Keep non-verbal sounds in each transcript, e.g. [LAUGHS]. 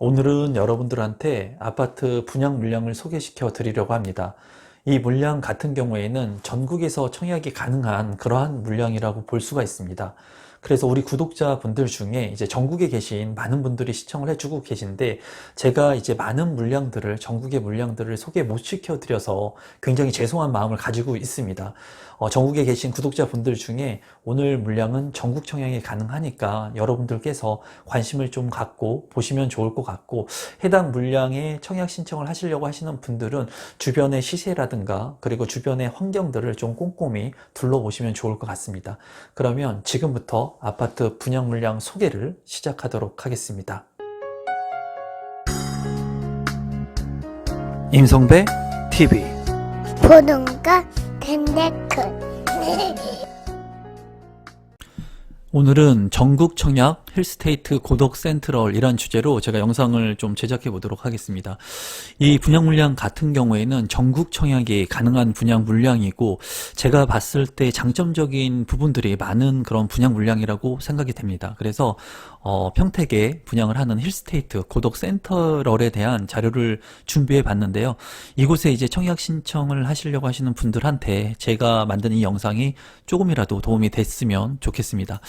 오늘은 여러분들한테 아파트 분양 물량을 소개시켜 드리려고 합니다. 이 물량 같은 경우에는 전국에서 청약이 가능한 그러한 물량이라고 볼 수가 있습니다. 그래서 우리 구독자분들 중에 이제 전국에 계신 많은 분들이 시청을 해주고 계신데 제가 이제 많은 물량들을 전국의 물량들을 소개 못 시켜 드려서 굉장히 죄송한 마음을 가지고 있습니다. 어, 전국에 계신 구독자분들 중에 오늘 물량은 전국 청약이 가능하니까 여러분들께서 관심을 좀 갖고 보시면 좋을 것 같고 해당 물량에 청약 신청을 하시려고 하시는 분들은 주변의 시세라든가 그리고 주변의 환경들을 좀 꼼꼼히 둘러보시면 좋을 것 같습니다. 그러면 지금부터 아파트 분양 물량 소개를 시작하도록 하겠습니다. 임성배 TV. 보동과 덴데크. [LAUGHS] 오늘은 전국 청약 힐스테이트 고덕 센트럴 이란 주제로 제가 영상을 좀 제작해 보도록 하겠습니다. 이 분양 물량 같은 경우에는 전국 청약이 가능한 분양 물량이고 제가 봤을 때 장점적인 부분들이 많은 그런 분양 물량이라고 생각이 됩니다. 그래서 어, 평택에 분양을 하는 힐스테이트 고덕 센트럴에 대한 자료를 준비해 봤는데요. 이곳에 이제 청약 신청을 하시려고 하시는 분들한테 제가 만든 이 영상이 조금이라도 도움이 됐으면 좋겠습니다.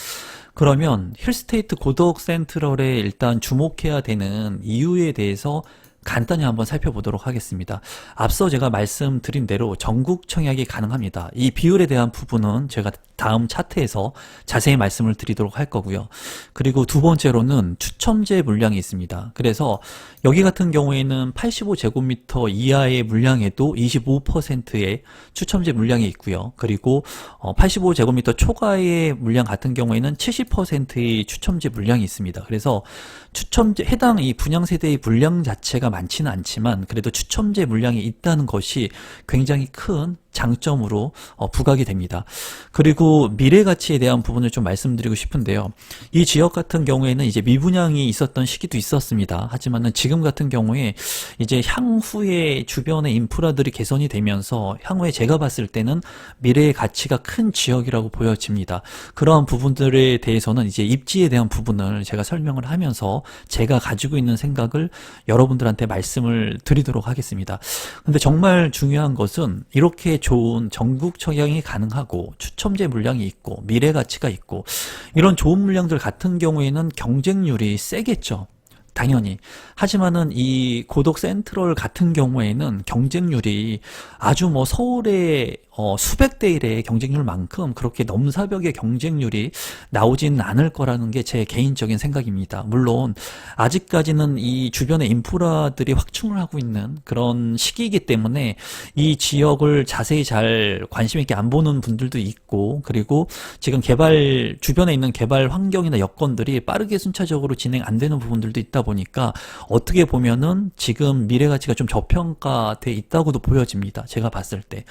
그러면 힐스테이트 고덕 센트럴에 일단 주목해야 되는 이유에 대해서 간단히 한번 살펴보도록 하겠습니다. 앞서 제가 말씀드린 대로 전국 청약이 가능합니다. 이 비율에 대한 부분은 제가 다음 차트에서 자세히 말씀을 드리도록 할 거고요. 그리고 두 번째로는 추첨제 물량이 있습니다. 그래서 여기 같은 경우에는 85제곱미터 이하의 물량에도 25%의 추첨제 물량이 있고요. 그리고 85제곱미터 초과의 물량 같은 경우에는 70%의 추첨제 물량이 있습니다. 그래서 추첨제 해당 이 분양 세대의 물량 자체가 많지는 않지만 그래도 추첨제 물량이 있다는 것이 굉장히 큰 장점으로 어, 부각이 됩니다. 그리고 미래 가치에 대한 부분을 좀 말씀드리고 싶은데요. 이 지역 같은 경우에는 이제 미분양이 있었던 시기도 있었습니다. 하지만은 지금 같은 경우에 이제 향후에 주변의 인프라들이 개선이 되면서 향후에 제가 봤을 때는 미래의 가치가 큰 지역이라고 보여집니다. 그러한 부분들에 대해서는 이제 입지에 대한 부분을 제가 설명을 하면서 제가 가지고 있는 생각을 여러분들한테 말씀을 드리도록 하겠습니다. 근데 정말 중요한 것은 이렇게 좋은 전국 청약이 가능하고 추첨제 물량이 있고 미래 가치가 있고 이런 좋은 물량들 같은 경우에는 경쟁률이 세겠죠. 당연히. 하지만은 이 고독 센트럴 같은 경우에는 경쟁률이 아주 뭐 서울의 어, 수백 대 1의 경쟁률만큼 그렇게 넘사벽의 경쟁률이 나오지는 않을 거라는 게 제 개인적인 생각입니다. 물론 아직까지는 이 주변의 인프라들이 확충을 하고 있는 그런 시기이기 때문에 이 지역을 자세히 잘 관심 있게 안 보는 분들도 있고 그리고 지금 개발 주변에 있는 개발 환경이나 여건들이 빠르게 순차적으로 진행 안 되는 부분들도 있다 보니까 어떻게 보면은 지금 미래 가치가 좀 저평가돼 있다고도 보여집니다. 제가 봤을 때.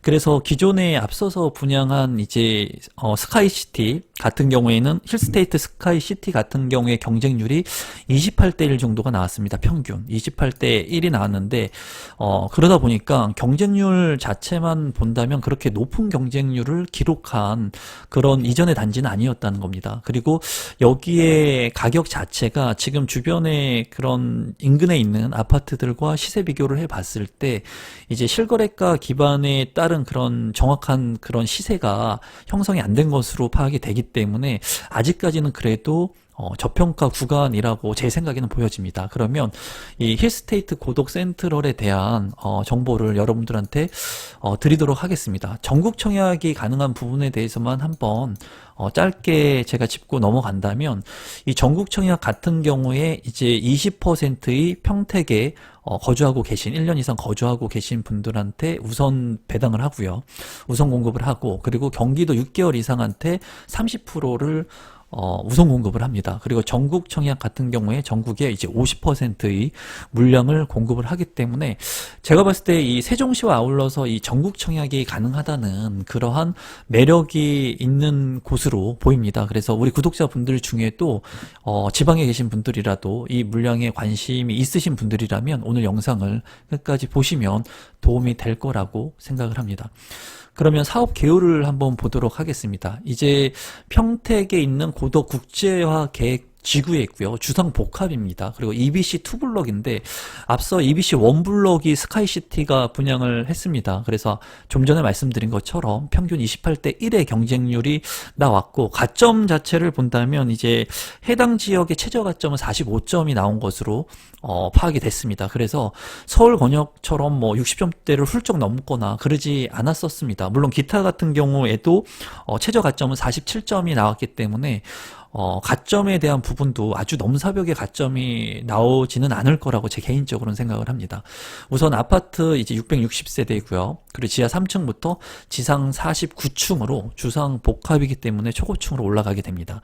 그래서 기존에 앞서서 분양한 이제 어, 스카이시티 같은 경우에는 힐스테이트 스카이 시티 같은 경우에 경쟁률이 28대 1 정도가 나왔습니다. 평균 28대 1이 나왔는데 어, 그러다 보니까 경쟁률 자체만 본다면 그렇게 높은 경쟁률을 기록한 그런 이전의 단지는 아니었다는 겁니다. 그리고 여기에 가격 자체가 지금 주변에 그런 인근에 있는 아파트들과 시세 비교를 해 봤을 때 이제 실거래가 기반에 따른 그런 정확한 그런 시세가 형성이 안 된 것으로 파악이 되기 때문에 아직까지는 그래도 어, 저평가 구간이라고 제 생각에는 보여집니다. 그러면 이 힐스테이트 고독 센트럴에 대한 어, 정보를 여러분들한테 어, 드리도록 하겠습니다. 전국 청약이 가능한 부분에 대해서만 한번 어, 짧게 제가 짚고 넘어간다면 이 전국 청약 같은 경우에 이제 20%의 평택에 어, 거주하고 계신 1년 이상 거주하고 계신 분들한테 우선 배당을 하고요. 우선 공급을 하고 그리고 경기도 6개월 이상한테 30%를 어, 우선 공급을 합니다. 그리고 전국 청약 같은 경우에 전국에 이제 50%의 물량을 공급을 하기 때문에 제가 봤을 때 이 세종시와 아울러서 이 전국 청약이 가능하다는 그러한 매력이 있는 곳으로 보입니다. 그래서 우리 구독자분들 중에도 어, 지방에 계신 분들이라도 이 물량에 관심이 있으신 분들이라면 오늘 영상을 끝까지 보시면 도움이 될 거라고 생각을 합니다. 그러면 사업 개요를 한번 보도록 하겠습니다. 이제 평택에 있는 고덕 국제화 계획 지구에 있고요. 주상 복합입니다. 그리고 EBC 2블럭인데 앞서 EBC 1블럭이 스카이시티가 분양을 했습니다. 그래서 좀 전에 말씀드린 것처럼 평균 28대 1의 경쟁률이 나왔고 가점 자체를 본다면 이제 해당 지역의 최저 가점은 45점이 나온 것으로 어, 파악이 됐습니다. 그래서 서울 권역처럼 뭐 60점대를 훌쩍 넘거나 그러지 않았었습니다. 물론 기타 같은 경우에도 어, 최저 가점은 47점이 나왔기 때문에 어, 가점에 대한 부분도 아주 넘사벽의 가점이 나오지는 않을 거라고 제 개인적으로는 생각을 합니다. 우선 아파트 이제 660세대이고요. 그리고 지하 3층부터 지상 49층으로 주상 복합이기 때문에 초고층으로 올라가게 됩니다.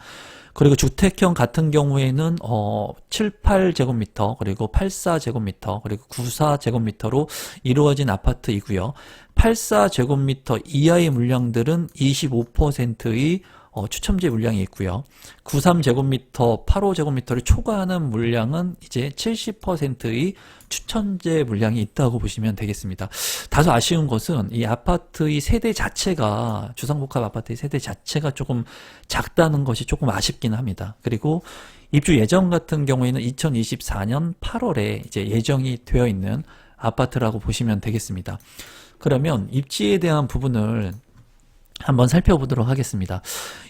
그리고 주택형 같은 경우에는 어 7, 8제곱미터 그리고 84제곱미터 그리고 94제곱미터로 이루어진 아파트이고요. 84제곱미터 이하의 물량들은 25%의 어, 추첨제 물량이 있고요. 93제곱미터, 85제곱미터를 초과하는 물량은 이제 70%의 추천제 물량이 있다고 보시면 되겠습니다. 다소 아쉬운 것은 이 아파트의 세대 자체가 주상복합 아파트의 세대 자체가 조금 작다는 것이 조금 아쉽긴 합니다. 그리고 입주 예정 같은 경우에는 2024년 8월에 이제 예정이 되어 있는 아파트라고 보시면 되겠습니다. 그러면 입지에 대한 부분을 한번 살펴보도록 하겠습니다.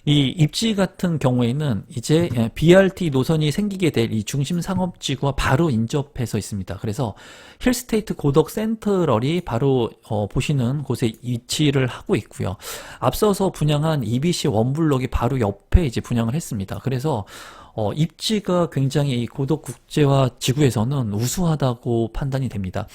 이 입지 같은 경우에는 이제 예, BRT 노선이 생기게 될 이 중심 상업지구와 바로 인접해서 있습니다. 그래서 힐스테이트 고덕 센트럴이 바로 어, 보시는 곳에 위치를 하고 있고요. 앞서서 분양한 EBC 원블럭이 바로 옆에 이제 분양을 했습니다. 그래서 어, 입지가 굉장히 이 고덕 국제화 지구에서는 우수하다고 판단이 됩니다.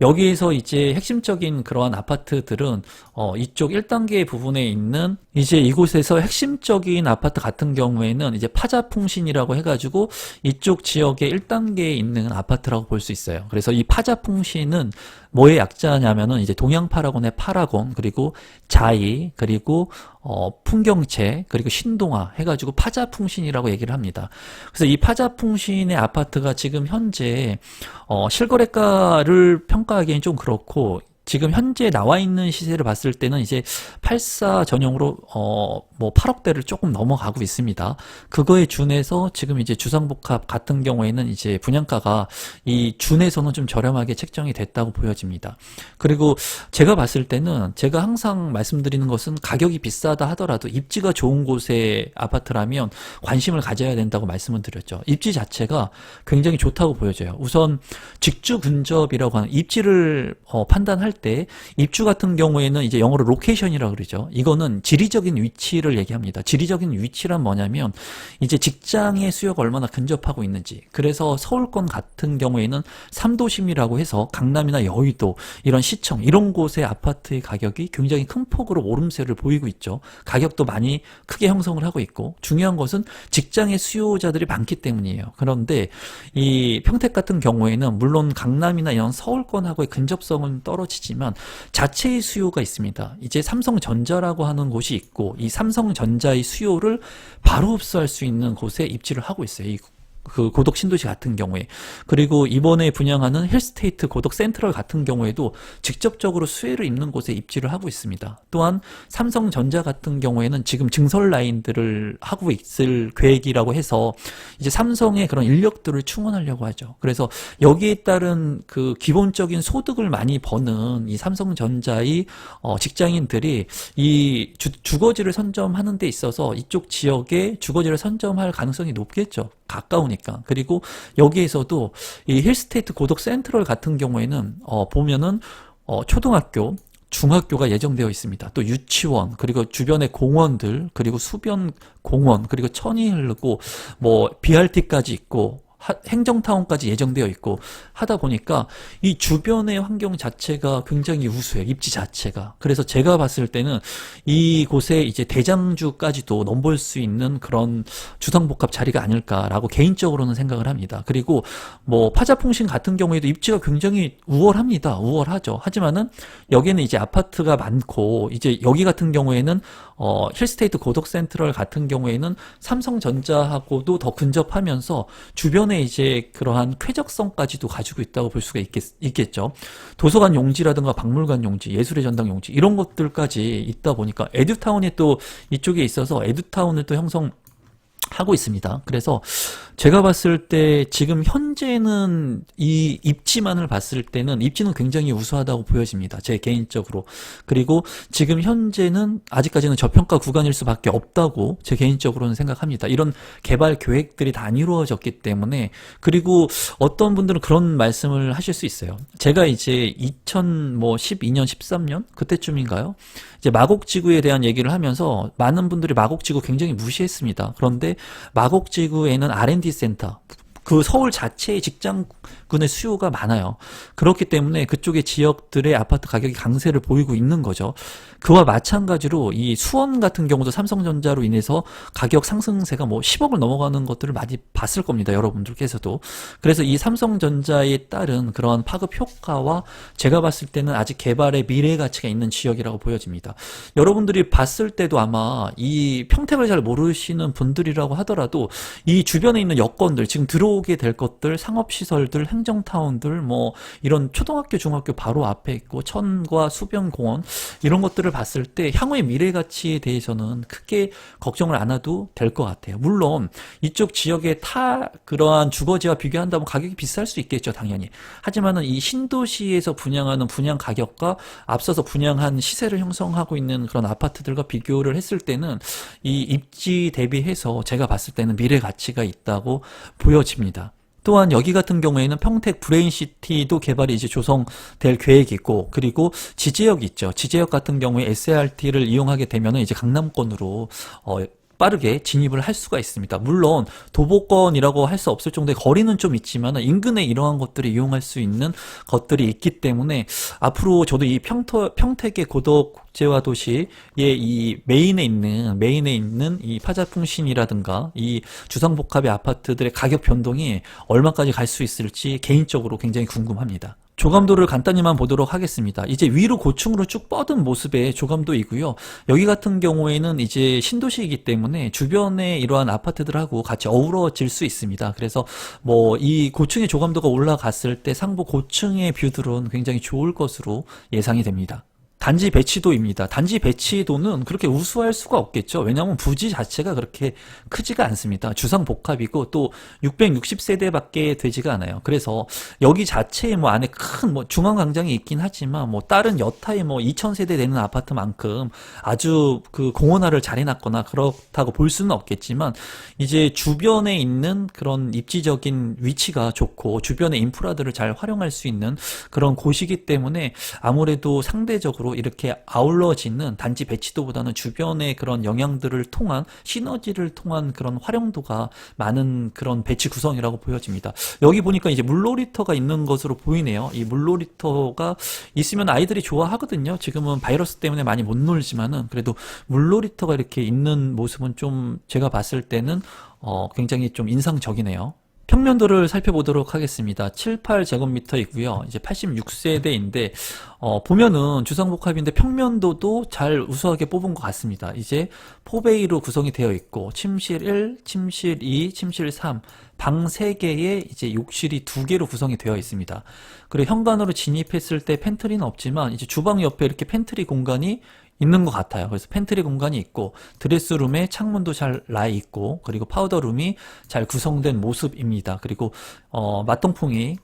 여기에서 이제 핵심적인 그러한 아파트들은 어, 이쪽 1단계 부분에 있는 이제 이곳에서 핵심적인 아파트 같은 경우에는 이제 파자풍신이라고 해가지고 이쪽 지역의 1단계에 있는 아파트라고 볼 수 있어요. 그래서 이 파자풍신은 뭐의 약자냐면은 이제 동양파라곤의 파라곤 그리고 자이 그리고 어, 풍경채 그리고 신동아 해가지고 파자풍신이라고 얘기를 합니다. 그래서 이 파자풍신의 아파트가 지금 현재 어, 실거래가를 평가 하기엔 좀 그렇고 지금 현재 나와 있는 시세를 봤을 때는 이제 84 전용으로 어 뭐 8억대를 조금 넘어가고 있습니다. 그거에 준해서 지금 이제 주상복합 같은 경우에는 이제 분양가가 이 준에서는 좀 저렴하게 책정이 됐다고 보여집니다. 그리고 제가 봤을 때는 제가 항상 말씀드리는 것은 가격이 비싸다 하더라도 입지가 좋은 곳의 아파트라면 관심을 가져야 된다고 말씀을 드렸죠. 입지 자체가 굉장히 좋다고 보여져요. 우선 직주 근접이라고 하는 입지를 어, 판단할 때 입주 같은 경우에는 이제 영어로 로케이션이라고 그러죠. 이거는 지리적인 위치를 얘기합니다. 지리적인 위치란 뭐냐면 이제 직장의 수요가 얼마나 근접하고 있는지. 그래서 서울권 같은 경우에는 삼도심이라고 해서 강남이나 여의도 이런 시청 이런 곳의 아파트의 가격이 굉장히 큰 폭으로 오름세를 보이고 있죠. 가격도 많이 크게 형성을 하고 있고 중요한 것은 직장의 수요자들이 많기 때문이에요. 그런데 이 평택 같은 경우에는 물론 강남이나 이런 서울권하고의 근접성은 떨어지지 만 자체의 수요가 있습니다. 이제 삼성전자라고 하는 곳이 있고 이 삼성전자의 수요를 바로 흡수할 수 있는 곳에 입지를 하고 있어요. 이그 고덕 신도시 같은 경우에 그리고 이번에 분양하는 힐스테이트 고덕 센트럴 같은 경우에도 직접적으로 수혜를 입는 곳에 입지를 하고 있습니다. 또한 삼성전자 같은 경우에는 지금 증설 라인들을 하고 있을 계획이라고 해서 이제 삼성의 그런 인력들을 충원하려고 하죠. 그래서 여기에 따른 그 기본적인 소득을 많이 버는 이 삼성전자의 어, 직장인들이 이 주, 주거지를 선점하는 데 있어서 이쪽 지역에 주거지를 선점할 가능성이 높겠죠. 가까 우니까. 그리고 여기에서도 이 힐스테이트 고덕 센트럴 같은 경우에는 어 보면은 어 초등학교 중학교가 예정되어 있습니다. 또 유치원, 그리고 주변의 공원들, 그리고 수변 공원, 그리고 천이 흐르고, 뭐, BRT까지 있고, 하- 행정타운까지 예정되어 있고 하다 보니까 이 주변의 환경 자체가 굉장히 우수해요. 입지 자체가. 그래서 제가 봤을 때는 이곳에 이제 대장주까지도 넘볼 수 있는 그런 주상복합 자리가 아닐까라고 개인적으로는 생각을 합니다. 그리고 뭐 파자풍신 같은 경우에도 입지가 굉장히 우월합니다. 우월하죠. 하지만은 여기는 이제 아파트가 많고 이제 여기 같은 경우에는 어 힐스테이트 고덕 센트럴 같은 경우에는 삼성전자하고도 더 근접하면서 주변 에 이제 그러한 쾌적성까지도 가지고 있다고 볼 수가 있겠, 있겠죠. 도서관 용지라든가 박물관 용지, 예술의 전당 용지 이런 것들까지 있다 보니까 에듀타운이 또 이쪽에 있어서 에듀타운을 또 형성 하고 있습니다. 그래서 제가 봤을 때 지금 현재는 이 입지만을 봤을 때는 입지는 굉장히 우수하다고 보여집니다. 제 개인적으로. 그리고 지금 현재는 아직까지는 저평가 구간일 수밖에 없다고 제 개인적으로는 생각합니다. 이런 개발 계획들이 다 안 이루어졌기 때문에 그리고 어떤 분들은 그런 말씀을 하실 수 있어요. 제가 이제 2012년 13년 그때쯤인가요? 이제 마곡지구에 대한 얘기를 하면서 많은 분들이 마곡지구 굉장히 무시했습니다. 그런데 마곡지구에는 R&D 센터, 그 서울 자체의 직장군의 수요가 많아요. 그렇기 때문에 그쪽의 지역들의 아파트 가격이 강세를 보이고 있는 거죠. 그와 마찬가지로 이 수원 같은 경우도 삼성전자로 인해서 가격 상승세가 뭐 10억을 넘어가는 것들을 많이 봤을 겁니다. 여러분들께서도. 그래서 이 삼성전자에 따른 그러한 파급 효과와 제가 봤을 때는 아직 개발의 미래 가치가 있는 지역이라고 보여집니다. 여러분들이 봤을 때도 아마 이 평택을 잘 모르시는 분들이라고 하더라도 이 주변에 있는 여건들 지금 들어 오게 될 것들 상업시설들 행정타운들 뭐 이런 초등학교 중학교 바로 앞에 있고 천과 수변공원 이런 것들을 봤을 때 향후의 미래 가치에 대해서는 크게 걱정을 안 해도 될 것 같아요. 물론 이쪽 지역의 타 그러한 주거지와 비교한다면 가격이 비쌀 수 있겠죠, 당연히. 하지만은 이 신도시에서 분양하는 분양 가격과 앞서서 분양한 시세를 형성하고 있는 그런 아파트들과 비교를 했을 때는 이 입지 대비해서 제가 봤을 때는 미래 가치가 있다고 보여집니다. 또한 여기 같은 경우에는 평택 브레인시티도 개발이 이제 조성될 계획이고 그리고 지제역 있죠. 지제역 같은 경우에 SRT를 이용하게 되면은 이제 강남권으로 어 빠르게 진입을 할 수가 있습니다. 물론 도보권이라고 할 수 없을 정도의 거리는 좀 있지만 인근에 이러한 것들을 이용할 수 있는 것들이 있기 때문에 앞으로 저도 이 평토, 평택의 고덕 국제화 도시의 이 메인에 있는 메인에 있는 이 파자풍신이라든가 이 주상복합의 아파트들의 가격 변동이 얼마까지 갈 수 있을지 개인적으로 굉장히 궁금합니다. 조감도를 간단히만 보도록 하겠습니다. 이제 위로 고층으로 쭉 뻗은 모습의 조감도이고요. 여기 같은 경우에는 이제 신도시이기 때문에 주변에 이러한 아파트들하고 같이 어우러질 수 있습니다. 그래서 뭐 이 고층의 조감도가 올라갔을 때 상부 고층의 뷰들은 굉장히 좋을 것으로 예상이 됩니다. 단지 배치도입니다. 단지 배치도는 그렇게 우수할 수가 없겠죠. 왜냐하면 부지 자체가 그렇게 크지가 않습니다. 주상 복합이고 또 660세대밖에 되지가 않아요. 그래서 여기 자체에 뭐 안에 큰 뭐 중앙 광장이 있긴 하지만 뭐 다른 여타의 뭐 2000세대 되는 아파트만큼 아주 그 공원화를 잘 해놨거나 그렇다고 볼 수는 없겠지만 이제 주변에 있는 그런 입지적인 위치가 좋고 주변의 인프라들을 잘 활용할 수 있는 그런 곳이기 때문에 아무래도 상대적으 로 이렇게 아울러지는 단지 배치도보다는 주변의 그런 영향들을 통한 시너지를 통한 그런 활용도가 많은 그런 배치 구성이라고 보여집니다. 여기 보니까 이제 물놀이터가 있는 것으로 보이네요. 이 물놀이터가 있으면 아이들이 좋아하거든요. 지금은 바이러스 때문에 많이 못 놀지만은 그래도 물놀이터가 이렇게 있는 모습은 좀 제가 봤을 때는 어 굉장히 좀 인상적이네요. 평면도를 살펴보도록 하겠습니다. 7, 8제곱미터이고요. 이제 86세대인데 어, 보면은 주상복합인데 평면도도 잘 우수하게 뽑은 것 같습니다. 이제 포베이로 구성이 되어 있고 침실 1, 침실 2, 침실 3, 방 3개에 이제 욕실이 2개로 구성이 되어 있습니다. 그리고 현관으로 진입했을 때 팬트리는 없지만 이제 주방 옆에 이렇게 팬트리 공간이 있는 것 같아요. 그래서 팬트리 공간이 있고 드레스룸에 창문도 잘 나 있고 그리고 파우더룸이 잘 구성된 모습입니다. 그리고 어, 맞동풍이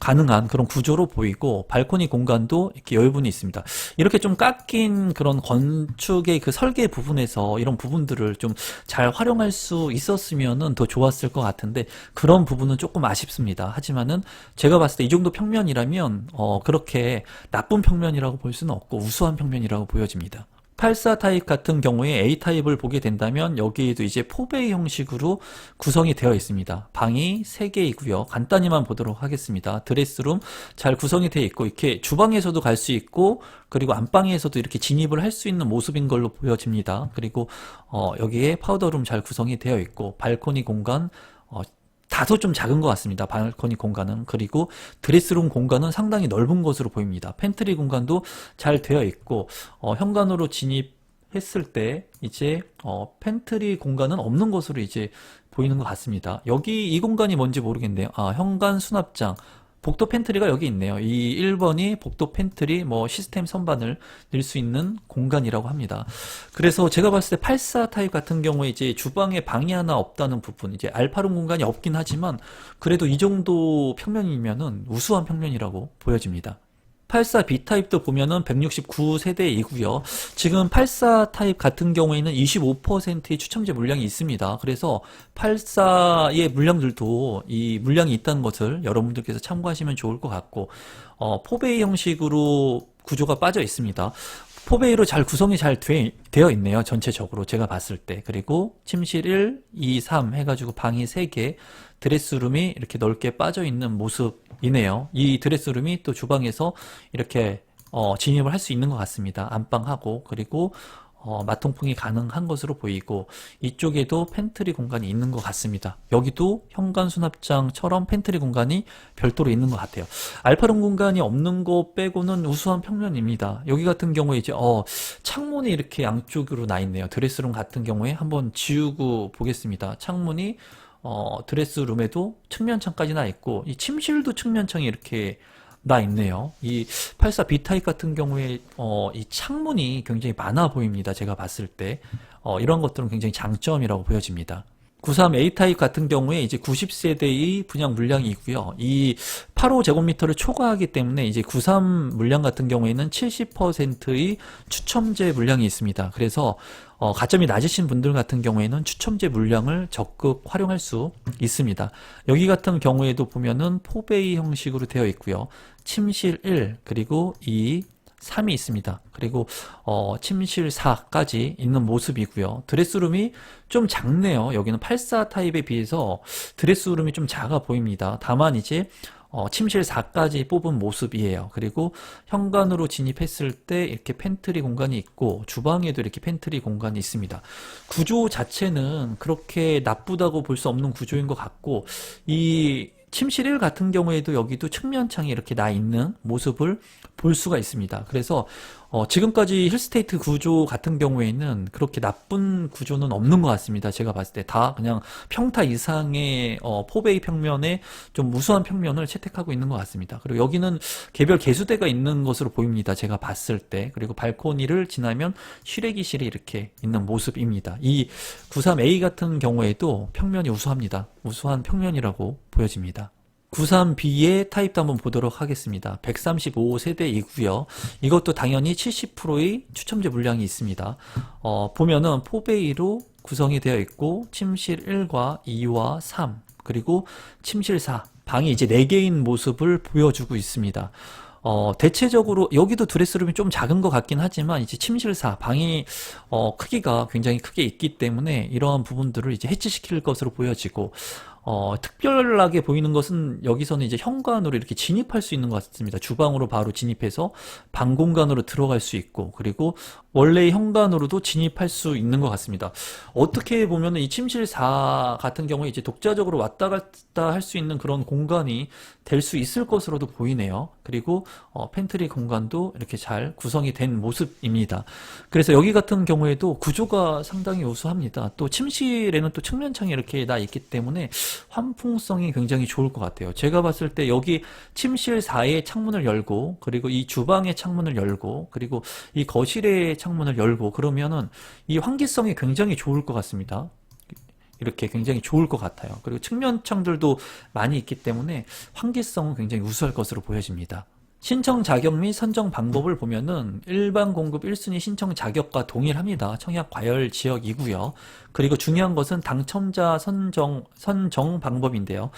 가능한 그런 구조로 보이고 발코니 공간도 이렇게 여유분이 있습니다. 이렇게 좀 깎인 그런 건축의 그 설계 부분에서 이런 부분들을 좀 잘 활용할 수 있었으면은 더 좋았을 것 같은데 그런 부분은 조금 아쉽습니다. 하지만은 제가 봤을 때 이 정도 평면이라면 어 그렇게 나쁜 평면이라고 볼 수는 없고 우수한 평면이라고 보여집니다. 84 타입 같은 경우에 A 타입을 보게 된다면 여기에도 이제 포베이 형식으로 구성이 되어 있습니다. 방이 3개이고요. 간단히만 보도록 하겠습니다. 드레스룸 잘 구성이 되어 있고 이렇게 주방에서도 갈 수 있고 그리고 안방에서도 이렇게 진입을 할 수 있는 모습인 걸로 보여집니다. 그리고 어, 여기에 파우더룸 잘 구성이 되어 있고 발코니 공간 어, 다소 좀 작은 것 같습니다. 발코니 공간은. 그리고 드레스룸 공간은 상당히 넓은 것으로 보입니다. 팬트리 공간도 잘 되어 있고, 어, 현관으로 진입했을 때, 이제, 어, 팬트리 공간은 없는 것으로 이제 보이는 것 같습니다. 여기 이 공간이 뭔지 모르겠네요. 아, 현관 수납장. 복도 팬트리가 여기 있네요. 이 1번이 복도 팬트리 뭐 시스템 선반을 낼수 있는 공간이라고 합니다. 그래서 제가 봤을 때 84 타입 같은 경우에 이제 주방에 방이 하나 없다는 부분, 이제 알파룸 공간이 없긴 하지만 그래도 이 정도 평면이면은 우수한 평면이라고 보여집니다. 84 B 타입도 보면은 169 세대이고요. 지금 84 타입 같은 경우에는 25%의 추첨제 물량이 있습니다. 그래서 84의 물량들도 이 물량이 있다는 것을 여러분들께서 참고하시면 좋을 것 같고 어, 포베이 형식으로 구조가 빠져 있습니다. 포베이로 잘 구성이 잘 돼, 되어 있네요. 전체적으로 제가 봤을 때. 그리고 침실 1, 2, 3 해가지고 방이 3개, 드레스룸이 이렇게 넓게 빠져 있는 모습이네요. 이 드레스룸이 또 주방에서 이렇게 어, 진입을 할 수 있는 것 같습니다. 안방하고 그리고 어, 마통풍이 가능한 것으로 보이고 이쪽에도 팬트리 공간이 있는 것 같습니다. 여기도 현관 수납장처럼 팬트리 공간이 별도로 있는 것 같아요. 알파룸 공간이 없는 거 빼고는 우수한 평면입니다. 여기 같은 경우에 이제 어, 창문이 이렇게 양쪽으로 나 있네요. 드레스룸 같은 경우에 한번 지우고 보겠습니다. 창문이 어, 드레스룸에도 측면창까지 나 있고 이 침실도 측면창이 이렇게 나 있네요. 이 84 B 타입 같은 경우에 어, 이 창문이 굉장히 많아 보입니다. 제가 봤을 때 어, 이런 것들은 굉장히 장점이라고 보여집니다. 93 A 타입 같은 경우에 이제 90세대의 분양 물량이 있고요. 이 85제곱미터를 초과하기 때문에 이제 93 물량 같은 경우에는 70%의 추첨제 물량이 있습니다. 그래서 어, 가점이 낮으신 분들 같은 경우에는 추첨제 물량을 적극 활용할 수 있습니다. 여기 같은 경우에도 보면은 포베이 형식으로 되어 있고요. 침실 1 그리고 2 3이 있습니다. 그리고 어, 침실 4까지 있는 모습이고요. 드레스룸이 좀 작네요. 여기는 84 타입에 비해서 드레스룸이 좀 작아 보입니다. 다만 이제 어, 침실 4까지 뽑은 모습이에요. 그리고 현관으로 진입했을 때 이렇게 팬트리 공간이 있고 주방에도 이렇게 팬트리 공간이 있습니다. 구조 자체는 그렇게 나쁘다고 볼 수 없는 구조인 것 같고 이 침실 1 같은 경우에도 여기도 측면 창이 이렇게 나 있는 모습을 볼 수가 있습니다. 그래서 어, 지금까지 힐스테이트 구조 같은 경우에는 그렇게 나쁜 구조는 없는 것 같습니다. 제가 봤을 때 다 그냥 평타 이상의 어, 포베이 평면에 좀 우수한 평면을 채택하고 있는 것 같습니다. 그리고 여기는 개별 개수대가 있는 것으로 보입니다. 제가 봤을 때 그리고 발코니를 지나면 쉬레기실이 이렇게 있는 모습입니다. 이 93A 같은 경우에도 평면이 우수합니다. 우수한 평면이라고 보여집니다. 93B의 타입도 한번 보도록 하겠습니다. 135 세대이고요. 이것도 당연히 70%의 추첨제 물량이 있습니다. 어, 보면은 포베이로 구성이 되어 있고 침실 1과 2와 3 그리고 침실 4 방이 이제 4개인 모습을 보여주고 있습니다. 어, 대체적으로 여기도 드레스룸이 좀 작은 것 같긴 하지만 이제 침실사 방이 어, 크기가 굉장히 크게 있기 때문에 이러한 부분들을 이제 해치시킬 것으로 보여지고 어, 특별하게 보이는 것은 여기서는 이제 현관으로 이렇게 진입할 수 있는 것 같습니다. 주방으로 바로 진입해서 방 공간으로 들어갈 수 있고 그리고 원래 현관으로도 진입할 수 있는 것 같습니다. 어떻게 보면은 이 침실 4 같은 경우에 이제 독자적으로 왔다 갔다 할 수 있는 그런 공간이 될 수 있을 것으로도 보이네요. 그리고 어, 팬트리 공간도 이렇게 잘 구성이 된 모습입니다. 그래서 여기 같은 경우에도 구조가 상당히 우수합니다. 또 침실에는 또 측면창이 이렇게 나 있기 때문에 환풍성이 굉장히 좋을 것 같아요. 제가 봤을 때 여기 침실 4의 창문을 열고 그리고 이 주방의 창문을 열고 그리고 이 거실의 창문을 열고 그러면은 이 환기성이 굉장히 좋을 것 같습니다. 이렇게 굉장히 좋을 것 같아요. 그리고 측면창들도 많이 있기 때문에 환기성은 굉장히 우수할 것으로 보여집니다. 신청 자격 및 선정 방법을 보면은 일반 공급 1순위 신청 자격과 동일합니다. 청약 과열 지역이고요. 그리고 중요한 것은 당첨자 선정 선정 방법인데요.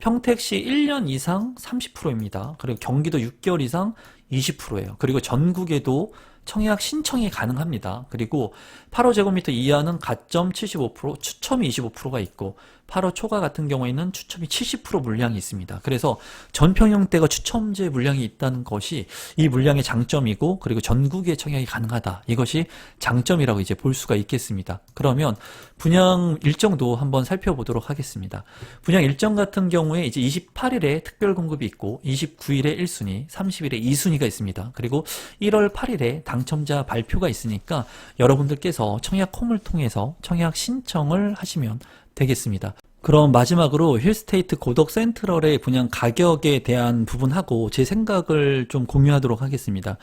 평택시 1년 이상 30%입니다. 그리고 경기도 6개월 이상 20%예요. 그리고 전국에도 청약 신청이 가능합니다. 그리고 8호 제곱미터 이하는 가점 75%, 추첨이 25%가 있고 8호 초과 같은 경우에는 추첨이 70% 물량이 있습니다. 그래서 전평형대가 추첨제 물량이 있다는 것이 이 물량의 장점이고 그리고 전국에 청약이 가능하다. 이것이 장점이라고 이제 볼 수가 있겠습니다. 그러면 분양 일정도 한번 살펴보도록 하겠습니다. 분양 일정 같은 경우에 이제 28일에 특별 공급이 있고 29일에 1순위, 30일에 2순위가 있습니다. 그리고 1월 8일에 당 첨자 발표가 있으니까 여러분들께서 청약 홈을 통해서 청약 신청을 하시면 되겠습니다. 그럼 마지막으로 힐스테이트 고덕 센트럴의 분양 가격에 대한 부분하고 제 생각을 좀 공유하도록 하겠습니다.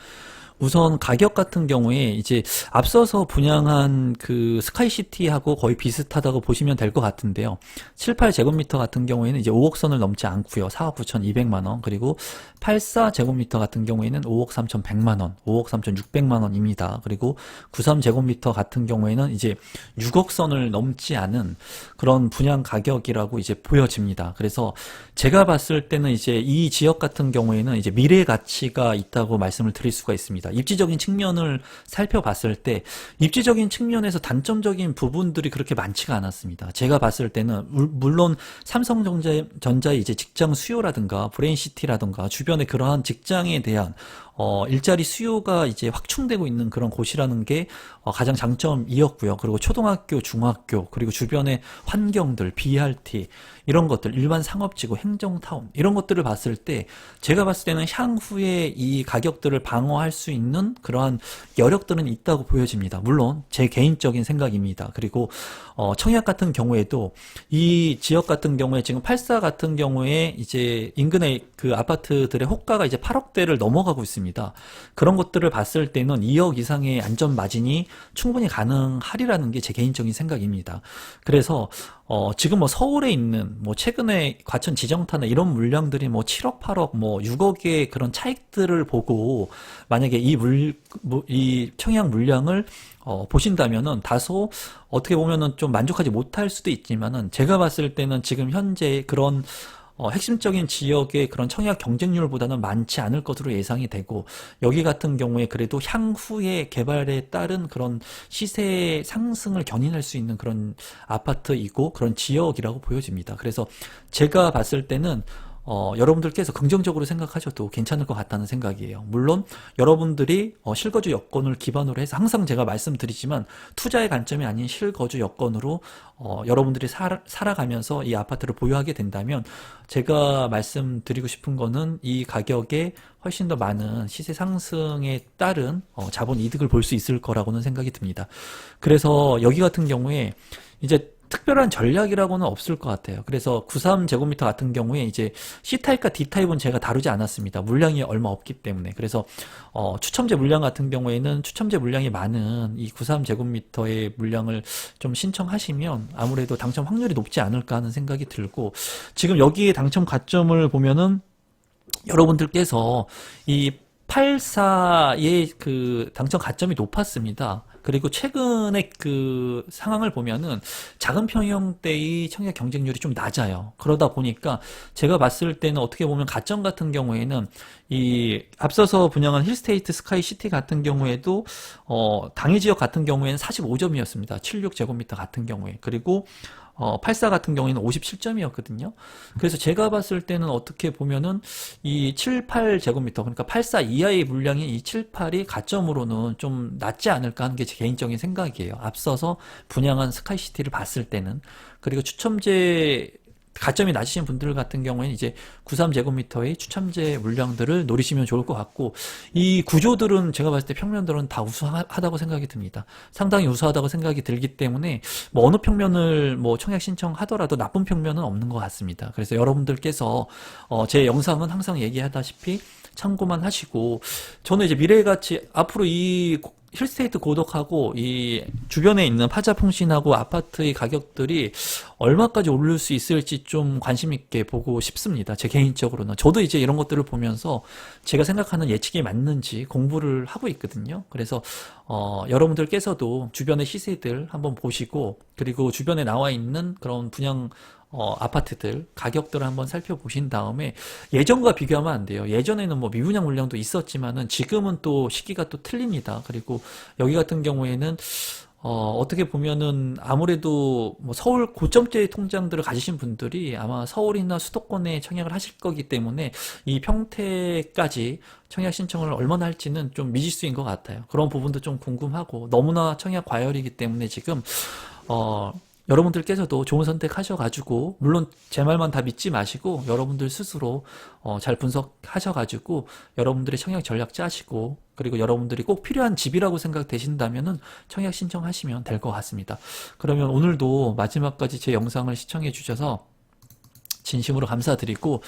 우선 가격 같은 경우에 이제 앞서서 분양한 그 스카이시티하고 거의 비슷하다고 보시면 될 것 같은데요. 7, 8제곱미터 같은 경우에는 이제 5억 선을 넘지 않고요. 4억 9,200만 원. 그리고 84제곱미터 같은 경우에는 5억 3,100만 원, 5억 3,600만 원입니다. 그리고 93제곱미터 같은 경우에는 이제 6억 선을 넘지 않은 그런 분양 가격이라고 이제 보여집니다. 그래서 제가 봤을 때는 이제 이 지역 같은 경우에는 이제 미래 가치가 있다고 말씀을 드릴 수가 있습니다. 입지적인 측면을 살펴봤을 때 입지적인 측면에서 단점적인 부분들이 그렇게 많지가 않았습니다. 제가 봤을 때는 물- 물론 삼성전자의 이제 직장 수요라든가 브레인시티라든가 주변의 그러한 직장에 대한 어, 일자리 수요가 이제 확충되고 있는 그런 곳이라는 게 어, 가장 장점이었고요. 그리고 초등학교, 중학교, 그리고 주변의 환경들, BRT, 이런 것들, 일반 상업지구, 행정타운, 이런 것들을 봤을 때, 제가 봤을 때는 향후에 이 가격들을 방어할 수 있는 그러한 여력들은 있다고 보여집니다. 물론, 제 개인적인 생각입니다. 그리고, 어, 청약 같은 경우에도, 이 지역 같은 경우에 지금 84 같은 경우에 이제 인근의 그 아파트들의 호가가 이제 8억대를 넘어가고 있습니다. 그런 것들을 봤을 때는 2억 이상의 안전 마진이 충분히 가능하리라는 게 제 개인적인 생각입니다. 그래서 어, 지금 뭐 서울에 있는 뭐 최근에 과천 지정타나 이런 물량들이 뭐 7억, 8억, 뭐 6억의 그런 차익들을 보고 만약에 이 물, 무- 이 청약 물량을 어, 보신다면은 다소 어떻게 보면은 좀 만족하지 못할 수도 있지만은 제가 봤을 때는 지금 현재 그런 어, 핵심적인 지역의 그런 청약 경쟁률보다는 많지 않을 것으로 예상이 되고 여기 같은 경우에 그래도 향후의 개발에 따른 그런 시세 상승을 견인할 수 있는 그런 아파트이고 그런 지역이라고 보여집니다. 그래서 제가 봤을 때는 어, 여러분들께서 긍정적으로 생각하셔도 괜찮을 것 같다는 생각이에요. 물론 여러분들이 어, 실거주 여건을 기반으로 해서 항상 제가 말씀드리지만 투자의 관점이 아닌 실거주 여건으로 어, 여러분들이 살, 살아가면서 이 아파트를 보유하게 된다면 제가 말씀드리고 싶은 거는 이 가격에 훨씬 더 많은 시세 상승에 따른 어, 자본 이득을 볼 수 있을 거라고는 생각이 듭니다. 그래서 여기 같은 경우에 이제 특별한 전략이라고는 없을 것 같아요. 그래서 93 제곱미터 같은 경우에 이제 C타입과 D타입은 제가 다루지 않았습니다. 물량이 얼마 없기 때문에. 그래서 어, 추첨제 물량 같은 경우에는 추첨제 물량이 많은 이 93 제곱미터의 물량을 좀 신청하시면 아무래도 당첨 확률이 높지 않을까 하는 생각이 들고 지금 여기에 당첨 가점을 보면은 여러분들께서 이 84의 그 당첨 가점이 높았습니다. 그리고 최근에 그 상황을 보면은 작은 평형대의 청약 경쟁률이 좀 낮아요. 그러다 보니까 제가 봤을 때는 어떻게 보면 가점 같은 경우에는 이 앞서서 분양한 힐스테이트 스카이 시티 같은 경우에도 어 당해 지역 같은 경우에는 45점이었습니다. 76제곱미터 같은 경우에. 그리고 어, 84 같은 경우에는 57점이었거든요. 그래서 제가 봤을 때는 어떻게 보면은 이 7, 8 제곱미터, 그러니까 84 이하의 물량이 이 7, 8이 가점으로는 좀 낮지 않을까 하는 게 제 개인적인 생각이에요. 앞서서 분양한 스카이시티를 봤을 때는. 그리고 추첨제 가점이 낮으신 분들 같은 경우에는 이제 93제곱미터의 추첨제 물량들을 노리시면 좋을 것 같고 이 구조들은 제가 봤을 때 평면들은 다 우수하다고 생각이 듭니다. 상당히 우수하다고 생각이 들기 때문에 뭐 어느 평면을 뭐 청약 신청하더라도 나쁜 평면은 없는 것 같습니다. 그래서 여러분들께서 어, 제 영상은 항상 얘기하다시피 참고만 하시고 저는 이제 미래같이 앞으로 이 고- 힐스테이트 고덕하고 이 주변에 있는 파자풍신하고 아파트의 가격들이 얼마까지 오를 수 있을지 좀 관심 있게 보고 싶습니다. 제 개인적으로는 저도 이제 이런 것들을 보면서 제가 생각하는 예측이 맞는지 공부를 하고 있거든요. 그래서 어, 여러분들께서도 주변의 시세들 한번 보시고 그리고 주변에 나와 있는 그런 분양 어, 아파트들 가격들을 한번 살펴보신 다음에 예전과 비교하면 안 돼요. 예전에는 뭐 미분양 물량도 있었지만은 지금은 또 시기가 또 틀립니다. 그리고 여기 같은 경우에는 어, 어떻게 보면은 아무래도 뭐 서울 고점대 통장들을 가지신 분들이 아마 서울이나 수도권에 청약을 하실 거기 때문에 이 평택까지 청약 신청을 얼마나 할지는 좀 미지수인 것 같아요. 그런 부분도 좀 궁금하고 너무나 청약 과열이기 때문에 지금 어, 여러분들께서도 좋은 선택 하셔가지고, 물론 제 말만 다 믿지 마시고, 여러분들 스스로 어, 잘 분석하셔가지고, 여러분들의 청약 전략 짜시고, 그리고 여러분들이 꼭 필요한 집이라고 생각되신다면은 청약 신청하시면 될 것 같습니다. 그러면 오늘도 마지막까지 제 영상을 시청해 주셔서 진심으로 감사드리고,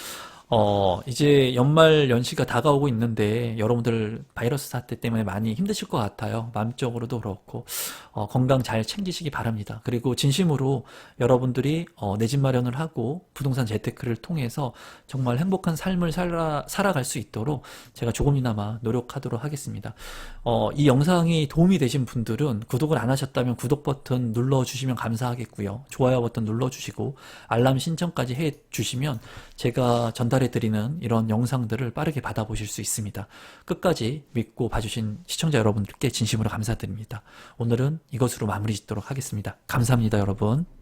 어, 이제 연말 연시가 다가오고 있는데, 여러분들 바이러스 사태 때문에 많이 힘드실 것 같아요. 마음적으로도 그렇고, 어, 건강 잘 챙기시기 바랍니다. 그리고 진심으로 여러분들이 어, 내 집 마련을 하고, 부동산 재테크를 통해서 정말 행복한 삶을 살아, 살아갈 수 있도록 제가 조금이나마 노력하도록 하겠습니다. 어, 이 영상이 도움이 되신 분들은 구독을 안 하셨다면 구독 버튼 눌러주시면 감사하겠고요. 좋아요 버튼 눌러주시고, 알람 신청까지 해주시면 제가 전달해 드리는 이런 영상들을 빠르게 받아보실 수 있습니다. 끝까지 믿고 봐주신 시청자 여러분들께 진심으로 감사드립니다. 오늘은 이것으로 마무리 짓도록 하겠습니다. 감사합니다, 여러분.